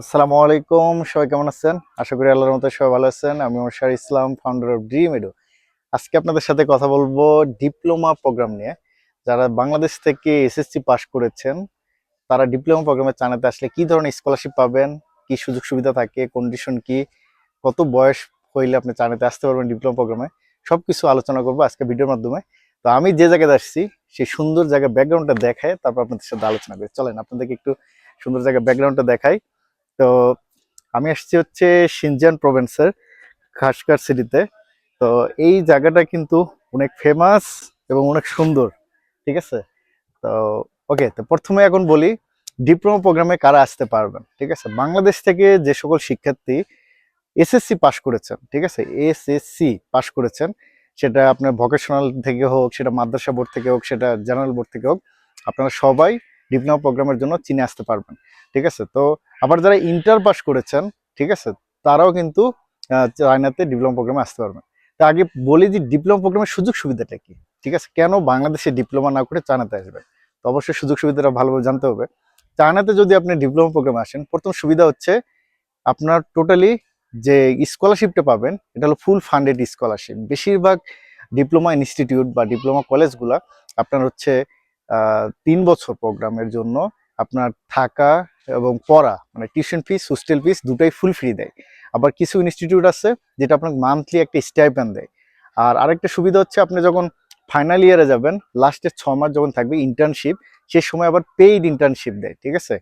আসসালামু আলাইকুম, সবাই কেমন আছেন? আশা করি আল্লাহর মতো সবাই ভালো আছেন। আমি Moshar Islam founder of dream edu আজকে আপনাদের সাথে কথা বলব ডিপ্লোমা প্রোগ্রাম নিয়ে। যারা বাংলাদেশ থেকে এসএসসি পাশ করেছেন, তারা ডিপ্লোমা প্রোগ্রামে জানাতে আসলে কি ধরনের স্কলারশিপ পাবেন, কি সুযোগ সুবিধা থাকে কন্ডিশন কি, কত বয়স হইলে আপনি জানাতে আসতে পারবেন ডিপ্লোমা প্রোগ্রামে সবকিছু আলোচনা করব আজকে ভিডিওর মাধ্যমে। তো আমি যে জায়গায় আসছি, সেই সুন্দর জায়গা ব্যাকগ্রাউন্ডটা দেখায়, তারপর আপনাদের সাথে আলোচনা করি। চলেন, আপনাদেরকে একটু সুন্দর জায়গা ব্যাকগ্রাউন্ডটা দেখাই। তো আমি আসছি হচ্ছে সিনজান প্রভিন্সের খাসকার সিটিতে তো এই জায়গাটা কিন্তু অনেক ফেমাস এবং অনেক সুন্দর, ঠিক আছে? তো ওকে তো প্রথমে এখন বলি ডিপ্লোমা প্রোগ্রামে কারা আসতে পারবেন, ঠিক আছে? বাংলাদেশ থেকে যে সকল শিক্ষার্থী এসএসসি পাশ করেছেন, ঠিক আছে? এসএসসি পাশ করেছেন, সেটা আপনার ভোকেশনাল থেকে হোক, সেটা মাদ্রাসা বোর্ড থেকে হোক, সেটা জেনারেল বোর্ড থেকে হোক, আপনারা সবাই ডিপ্লোমা প্রোগ্রামের জন্য চীনে আসতে পারবেন, ঠিক আছে? তো আবার যারা ইন্টার পাস করেছেন, ঠিক আছে, তারাও কিন্তু চায়নাতে ডিপ্লোমা প্রোগ্রামে আসতে পারবেন। তা আগে বলি যে ডিপ্লোমা প্রোগ্রামের সুযোগ সুবিধাটা কি, ঠিক আছে? কেন বাংলাদেশে ডিপ্লোমা না করে চায়নাতে আসবে তো অবশ্যই সুযোগ সুবিধাটা ভালোভাবে জানতে হবে। চায়নাতে যদি আপনি ডিপ্লোমা প্রোগ্রামে আসেন, প্রথম সুবিধা হচ্ছে আপনার টোটালি যে স্কলারশিপটা পাবেন, এটা হলো ফুল ফান্ডেড স্কলারশিপ। বেশিরভাগ ডিপ্লোমা ইনস্টিটিউট বা ডিপ্লোমা কলেজগুলা আপনার হচ্ছে তিন বছর প্রোগ্রামের জন্য আপনার থাকা এবং পড়া মানে টিউশন ফিস হোস্টেল ফিস দুটাই ফুল ফ্রি দেয়। আবার কিছু ইনস্টিটিউট আছে যেটা আপনাকে মান্থলি একটা স্টাইপেন্ড দেয়। আর আরেকটা সুবিধা হচ্ছে আপনি যখন ফাইনাল ইয়ারে যাবেন লাস্টের ছ মাস যখন থাকবে ইন্টার্নশিপ সে সময় আবার পেইড ইন্টার্নশিপ দেয়, ঠিক আছে?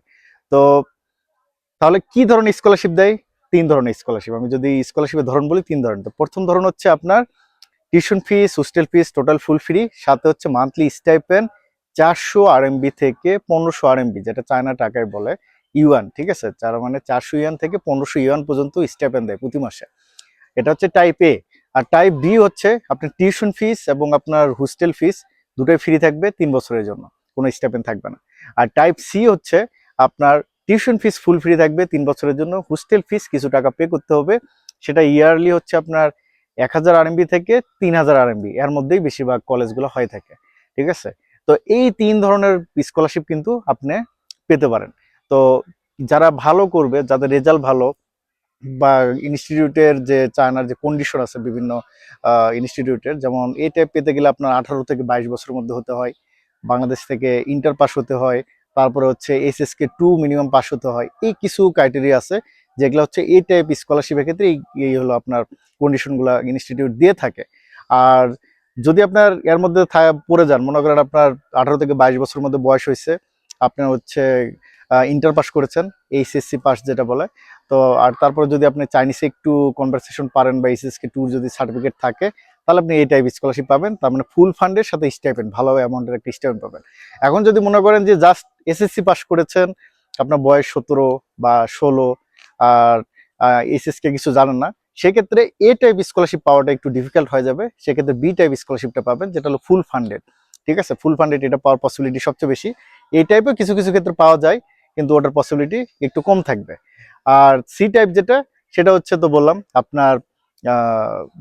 তো তাহলে কি ধরনের স্কলারশিপ দেয়? তিন ধরনের স্কলারশিপ আমি যদি স্কলারশিপের ধরন বলি, তিন ধরনের। তো প্রথম ধরন হচ্ছে আপনার tuition fees hostel fees total full free সাথে হচ্ছে মান্থলি স্টাইপেন্ড চারশো আরএমবি থেকে পনেরোশো আরএমবি, যেটা চায়না টাকায় বলে, ইউয়ান, ঠিক আছে? যার মানে চারশো ইউয়ান থেকে পনেরোশো ইউয়ান পর্যন্ত স্টাইপেন্ড দেয় প্রতি মাসে। এটা হচ্ছে টাইপ এ আর টাইপ বি হচ্ছে আপনার টিউশন ফিস এবং আপনার হোস্টেল ফিস দুটোই ফ্রি থাকবে তিন বছরের জন্য। কোনো স্টাইপেন্ড থাকবে না। আর টাইপ সি হচ্ছে আপনার টিউশন ফিস ফুল ফ্রি থাকবে তিন বছরের জন্য। হোস্টেল ফিস কিছু টাকা পে করতে হবে। সেটা ইয়ারলি হচ্ছে আপনার এক হাজার আরএমবি থেকে তিন হাজার আরএমবি। এর মধ্যেই বেশিরভাগ কলেজগুলো হয়ে থাকে। ঠিক আছে? তো এই তিন ধরনের স্কলারশিপ কিন্তু আপনি পেতে পারেন। তো যারা ভালো করবে, যাদের রেজাল্ট ভালো বা ইনস্টিটিউটের যে চায়নার যে কন্ডিশন আছে বিভিন্ন ইনস্টিটিউটের যেমন টাইপ পেতে গেলে আপনার আঠারো থেকে বাইশ বছরের মধ্যে হতে হয়, বাংলাদেশ থেকে ইন্টার পাস হতে হয়, তারপরে হচ্ছে এসএসকে টু মিনিমাম পাস হতে হয়, এই কিছু ক্রাইটেরিয়া আছে যেগুলো হচ্ছে এই টাইপ স্কলারশিপের ক্ষেত্রে এই হলো আপনার কন্ডিশনগুলো ইনস্টিটিউট দিয়ে থাকে। আর যদি আপনার এর মধ্যে পড়ে যান, মনে করেন আপনার আঠারো থেকে বাইশ বছরের মধ্যে বয়স হয়েছে আপনার হচ্ছে ইন্টার পাস করেছেন এইচএসসি পাস যেটা বলে, তো আর তারপরে যদি আপনি চাইনিজে একটু কনভারসেশন পারেন বা এইচএসকে টুর যদি সার্টিফিকেট থাকে, তাহলে আপনি এই টাইপ স্কলারশিপ পাবেন, তার মানে ফুল ফান্ডের সাথে স্টাইপেন্ড ভালো অ্যামাউন্টের একটা স্টাইপেন্ড পাবেন। এখন যদি মনে করেন যে জাস্ট এসএসসি পাস করেছেন, আপনার বয়স সতেরো বা ষোলো, আর এইচএসকে কিছু জানেন না সেক্ষেত্রে এ টাইপ স্কলারশিপ পাওয়াটা একটু ডিফিকাল্ট হয়ে যাবে। সেক্ষেত্রে বি টাইপ স্কলারশিপটা পাবেন, যেটা হলো ফুল ফান্ডেড ঠিক আছে? ফুল ফান্ডেড এটা পাওয়ার পসিবিলিটি সবচেয়ে বেশি। এই টাইপের কিছু কিছু ক্ষেত্রে পাওয়া যায়, কিন্তু ওটার পসিবিলিটি একটু কম থাকবে। আর সি টাইপ যেটা, সেটা হচ্ছে তো বললাম, আপনার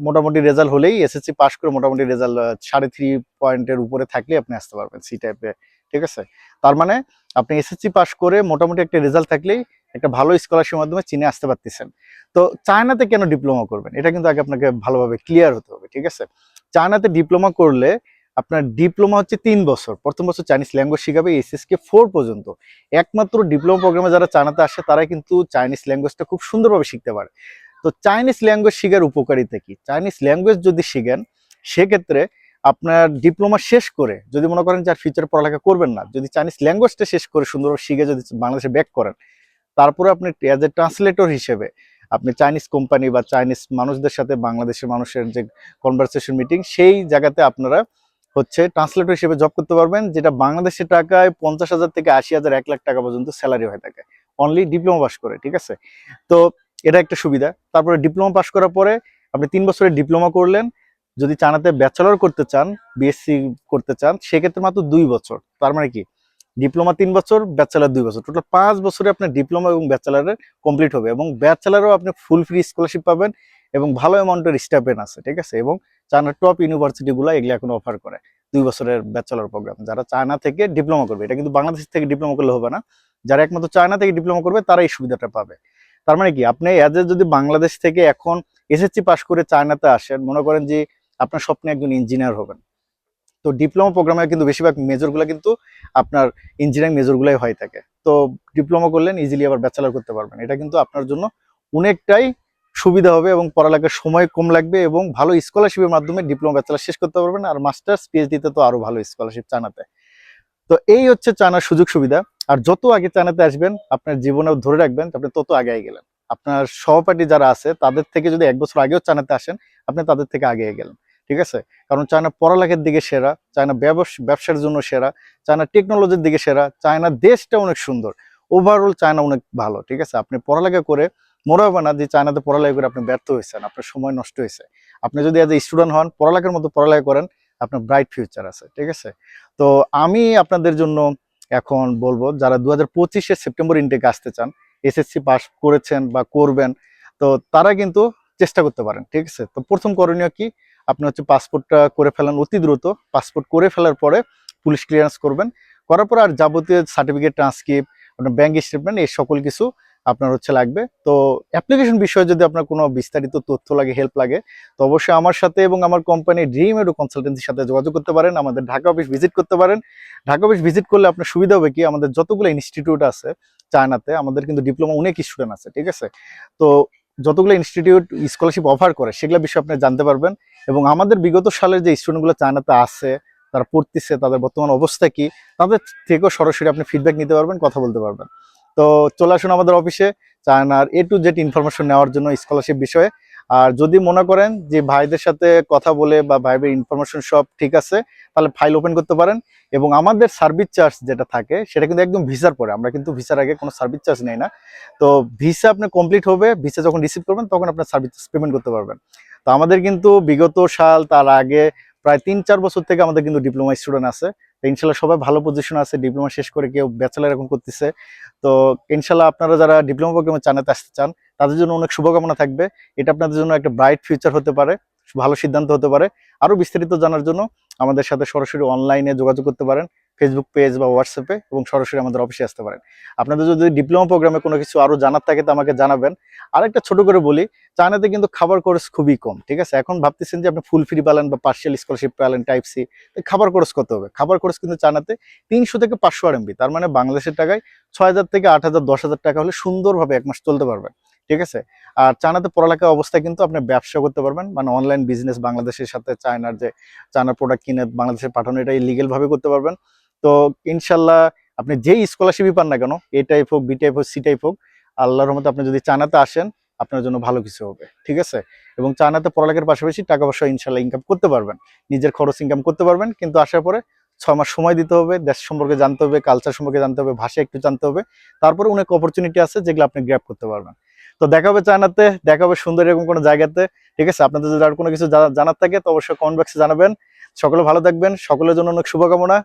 মোটামুটি রেজাল্ট হলেই এসএসসি পাস করে মোটামুটি রেজাল্ট সাড়ে থ্রি পয়েন্টের উপরে থাকলে আপনি আসতে পারবেন সি টাইপে ঠিক আছে? তার মানে আপনি এসএসসি পাস করে মোটামুটি একটা রেজাল্ট থাকলেই একটা ভালো স্কলারশিপের মাধ্যমে চীনে আসতে পারতেছেন। তো চায়নাতে কেন ডিপ্লোমা করবেন? এটা কিন্তু আগে আপনাকে ভালোভাবে ক্লিয়ার হতে হবে, ঠিক আছে? চায়নাতে ডিপ্লোমা করলে আপনার ডিপ্লোমা হচ্ছে তিন বছর। প্রথম বছর চাইনিজ ল্যাঙ্গুয়েজ শিখাবে এসএসকে ফোর পর্যন্ত। একমাত্র ডিপ্লোমা প্রোগ্রামে যারা চায়নাতে আসে তারা কিন্তু চাইনিজ ল্যাঙ্গুয়েজটা খুব সুন্দরভাবে শিখতে পারে। তো চাইনিজ ল্যাঙ্গুয়েজ শেখার উপকারিতা কি? চাইনিজ ল্যাঙ্গুয়েজ যদি শিখেন, সেক্ষেত্রে আপনার ডিপ্লোমা শেষ করে যদি মনে করেন যে আর ফিউচার পড়ালেখা করবেন না, যদি চাইনিজ ল্যাঙ্গুয়েজটা শেষ করে সুন্দরভাবে শিখে যদি বাংলাদেশে ব্যাক করেন, তারপরে আপনি অ্যাজ এ ট্রান্সলেটর হিসেবে আপনি চাইনিজ কোম্পানি বা চাইনিজ মানুষদের সাথে বাংলাদেশের মানুষের যে কনভারসেশন মিটিং সেই জায়গাতে আপনারা হচ্ছে ট্রান্সলেটর হিসেবে জব করতে পারবেন, যেটা বাংলাদেশের টাকায় পঞ্চাশ হাজার থেকে আশি হাজার, এক লাখ টাকা পর্যন্ত স্যালারি হয়ে থাকে। অনলি ডিপ্লোমা পাস করে, ঠিক আছে? তো এটা একটা সুবিধা। তারপরে ডিপ্লোমা পাস করার পরে আপনি তিন বছরের ডিপ্লোমা করলেন যদি চানাতে ব্যাচেলর করতে চান বিএসসি করতে চান, সেক্ষেত্রে মাত্র দুই বছর। তার মানে কি? ডিপ্লোমা তিন বছর ব্যাচেলার দুই বছর। টোটাল পাঁচ বছরে আপনার ডিপ্লোমা এবং ব্যাচেলারের কমপ্লিট হবে এবং ব্যাচেলারও আপনি ফুল ফ্রি স্কলারশিপ পাবেন এবং ভালো অ্যামাউন্টের স্টাইপেন্ড আছে, ঠিক আছে? এবং চায়নার টপ ইউনিভার্সিটিগুলো এগুলো এখন অফার করে দুই বছরের ব্যাচেলার প্রোগ্রাম যারা চায়না থেকে ডিপ্লোমা করবে, এটা কিন্তু বাংলাদেশ থেকে ডিপ্লোমা করলে হবে না। যারা একমাত্র চায়না থেকে ডিপ্লোমা করবে তারা এই সুবিধাটা পাবে। তার মানে কি? আপনি অ্যাজ এ যদি বাংলাদেশ থেকে এখন এসএসসি পাস করে চায়নাতে আসেন, মনে করেন যে আপনার স্বপ্নে একজন ইঞ্জিনিয়ার হবেন। তো ডিপ্লোমা প্রোগ্রামে কিন্তু বেশিরভাগ মেজরগুলো কিন্তু আপনার ইঞ্জিনিয়ারিং মেজরগুলোই হয়ে থাকে। তো ডিপ্লোমা করলেন ইজিলি আবার ব্যাচেলার করতে পারবেন। এটা কিন্তু আপনার জন্য অনেকটাই সুবিধা হবে এবং পড়ালেখার সময় কম লাগবে এবং ভালো স্কলারশিপের মাধ্যমে ডিপ্লোমা ব্যাচেলার শেষ করতে পারবেন আর মাস্টার্স পিএইচডিতে তো আরও ভালো স্কলারশিপ চানাতে তো এই হচ্ছে চানার সুযোগ সুবিধা। আর যত আগে চানাতে আসবেন, আপনার জীবনে ধরে রাখবেন, আপনি তত আগে গেলেন। আপনার সহপাঠী যারা আছে, তাদের থেকে যদি এক বছর আগেও চানাতে আসেন, আপনি তাদের থেকে আগে গেলেন। ঠিক আছে? কারণ চায়না পড়ালেখার দিকে সেরা, চায়না ব্যবস- ব্যবসার জন্য সেরা, চায়না টেকনোলজির দিকে সেরা, চায়না দেশটা অনেক সুন্দর। ওভারঅল চায়না অনেক ভালো, ঠিক আছে? আপনি পড়ালেখা করে মনে হবে না যে চায়নাতে পড়ালেখা করে আপনি ব্যর্থ হয়েছেন, আপনার সময় নষ্ট হয়েছে। আপনি যদি এজ এ স্টুডেন্ট হন, পড়ালেখার মতো পড়ালেখা করেন, আপনার ব্রাইট ফিউচার আছে, ঠিক আছে? তো আমি আপনাদের জন্য এখন বলব, যারা দু হাজার সেপ্টেম্বর ইনটেক আসতে চান এসএসসি পাস করেছেন বা করবেন, তো তারা কিন্তু চেষ্টা করতে পারেন, ঠিক আছে? তো প্রথম করণীয় কি? আপনি হচ্ছে পাসপোর্টটা করে ফেলান অতি দ্রুত। পাসপোর্ট করে ফেলার পরে পুলিশ ক্লিয়ারেন্স করবেন। করার পর আর যাবতীয় সার্টিফিকেট ট্রান্সক্রিপ্ট আপনার ব্যাংক স্টেটমেন্ট এই সকল কিছু আপনার হচ্ছে লাগবে। তো অ্যাপ্লিকেশন বিষয়ে যদি আপনার কোনো বিস্তারিত তথ্য লাগে হেল্প লাগে, তো অবশ্যই আমার সাথে এবং আমার কোম্পানি ড্রিম এডু কনসালটেন্সির সাথে যোগাযোগ করতে পারেন, আমাদের ঢাকা অফিস ভিজিট করতে পারেন। ঢাকা অফিস ভিজিট করলে আপনার সুবিধা হবে কি? আমাদের যতগুলো ইনস্টিটিউট আছে চায়নাতে, আমাদের কিন্তু ডিপ্লোমা অনেক স্টুডেন্ট আছে, ঠিক আছে? তো যতগুলো ইনস্টিটিউট স্কলারশিপ অফার করে, সেগুলো বিষয়ে আপনি জানতে পারবেন। এবং আমাদের বিগত সালের যে স্টুডেন্টগুলো চায়নাতে আছে, তারা পড়তেছে, তাদের বর্তমান অবস্থা কি, তাদের থেকেও সরাসরি আপনি ফিডব্যাক নিতে পারবেন, কথা বলতে পারবেন। তো চলে আসুন আমাদের অফিসে চায়নার এ টু জেড ইনফরমেশন নেওয়ার জন্য স্কলারশিপ বিষয়ে। আর যদি মনে করেন যে ভাইদের সাথে কথা বলে বা ভাইবের ইনফরমেশন সব ঠিক আছে, তাহলে ফাইল ওপেন করতে পারেন এবং আমাদের সার্ভিস চার্জ যেটা থাকে, সেটা কিন্তু একদম ভিসার পরে। আমরা কিন্তু ভিসার আগে কোনো সার্ভিস চার্জ নেই না। তো ভিসা আপনি কমপ্লিট হবে ভিসা যখন রিসিভ করবেন, তখন আপনার সার্ভিস পেমেন্ট করতে পারবেন। তো আমাদের কিন্তু বিগত সাল, তার আগে প্রায় তিন, চার বছর থেকে আমাদের কিন্তু ডিপ্লোমা স্টুডেন্ট আছে। ইনশাল্লাহ সবাই ভালো পজিশন আছে ডিপ্লোমা শেষ করে কেউ ব্যাচেলার এখন করতেছে। তো ইনশাল্লাহ আপনারা যারা ডিপ্লোমা প্রোগ্রামে চানাতে আসতে চান, তাদের জন্য অনেক শুভকামনা থাকবে। এটা আপনাদের জন্য একটা ব্রাইট ফিউচার হতে পারে, ভালো সিদ্ধান্ত হতে পারে। আরও বিস্তারিত জানার জন্য আমাদের সাথে সরাসরি অনলাইনে যোগাযোগ করতে পারেন। ফেসবুক পেজ বা হোয়াটসঅ্যাপে এবং সরাসরি আমাদের অফিসে আসতে পারেন। আপনাদের যদি ডিপ্লোমা প্রোগ্রামে কোনো কিছু আরও জানার থাকে তো আমাকে জানাবেন। আর একটা ছোট করে বলি, চায়নাতে কিন্তু খাবার খরচ খুবই কম, ঠিক আছে? এখন ভাবতেছেন যে আপনি ফুল ফ্রি পালেন বা পার্সিয়াল স্কলারশিপ পেলেন টাইপ সি খাবার খরচ কত হবে? খাবার খরচ কিন্তু চায়নাতে তিনশো থেকে পাঁচশো আর তার মানে বাংলাদেশের টাকায় ছয় হাজার থেকে আট হাজার, দশ হাজার টাকা হলে সুন্দরভাবে এক মাস চলতে পারবেন, ঠিক আছে? আর চায়নাতে পড়ালেখা অবস্থায় কিন্তু আপনি ব্যবসা করতে পারবেন মানে অনলাইন বিজনেস বাংলাদেশের সাথে চায়নার যে, চায়নার প্রোডাক্ট কিনে বাংলাদেশে পাঠানো, এটা ইলিগেল ভাবে করতে পারবেন। তো ইনশাল্লাহ আপনি যেই স্কলারশিপই পান না কেন এ টাইপ হোক বি টাইপ হোক সি টাইপ হোক, আল্লাহর রহমতে আপনি যদি চায়নাতে আসেন, আপনার জন্য ভালো কিছু হবে, ঠিক আছে? এবং চায়নাতে পড়ালেখার পাশাপাশি টাকা পয়সা ইনশাল্লাহ ইনকাম করতে পারবেন, নিজের খরচ ইনকাম করতে পারবেন, কিন্তু আসার পরে ছয় মাস সময় দিতে হবে, দেশ সম্পর্কে জানতে হবে কালচার সম্পর্কে জানতে হবে, ভাষা একটু জানতে হবে, তারপরে অনেক অপরচুনিটি আছে যেগুলো আপনি গ্র্যাপ করতে পারবেন। তো দেখা হবে চায়নাতে, দেখা হবে সুন্দর এরকম কোনো জায়গাতে, ঠিক আছে? আপনাদের যদি আর কোনো কিছু জানা- জানার থাকে, তো অবশ্যই কমেন্ট বক্সে জানাবেন। সকলে ভালো থাকবেন, সকলের জন্য অনেক শুভকামনা।